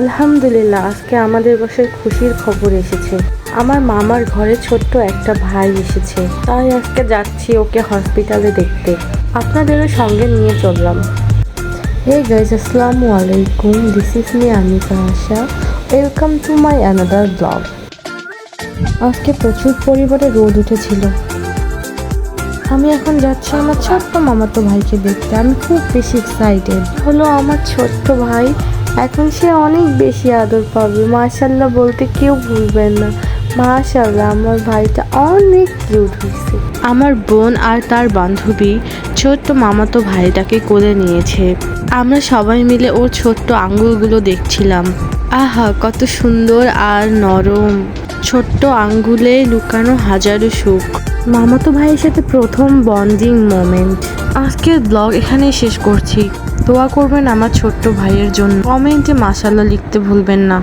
আলহামদুলিল্লাহ, আজকে আমাদের বাসায় খুশির খবর এসেছে। আমার মামার ঘরে ছোট্ট একটা ভাই এসেছে। তাই আজকে যাচ্ছি ওকে হসপিটালে দেখতে। আপনাদেরও সঙ্গে নিয়ে চললাম। হে গাইজ আসসালামু আলাইকুম। This is me Anika Asha welcome to my another blog আজকে প্রচুর পরিমাণে রোদ উঠেছিল। আমি এখন যাচ্ছি আমার ছোট্ট মামাতো ভাইকে দেখতে। আমি খুব বেশি এক্সাইটেড হলো আমার ছোট্ট ভাই এখন সে অনেক বেশি আদর পাবে। মাশাল্লাহ বলতে কেউ ভুলবেন না। মাশাল্লাহ আমার ভাইটা অনেক কিউট হয়েছে। আমার বোন আর তার বান্ধবী ছোট্ট মামাতো ভাইটাকে কোলে নিয়েছে। আমরা সবাই মিলে ওর ছোট্ট আঙ্গুলগুলো দেখছিলাম। আহা কত সুন্দর আর নরম। ছোট্ট আঙ্গুলে লুকানো হাজারো সুখ। মামাতো ভাইয়ের সাথে প্রথম বন্ডিং মোমেন্ট আজকের ব্লগ এখানেই শেষ করছি। দোয়া করবেন আমার ছোট্ট ভাইয়ের জন্য। কমেন্টে মাসাল্লাহ লিখতে ভুলবেন না।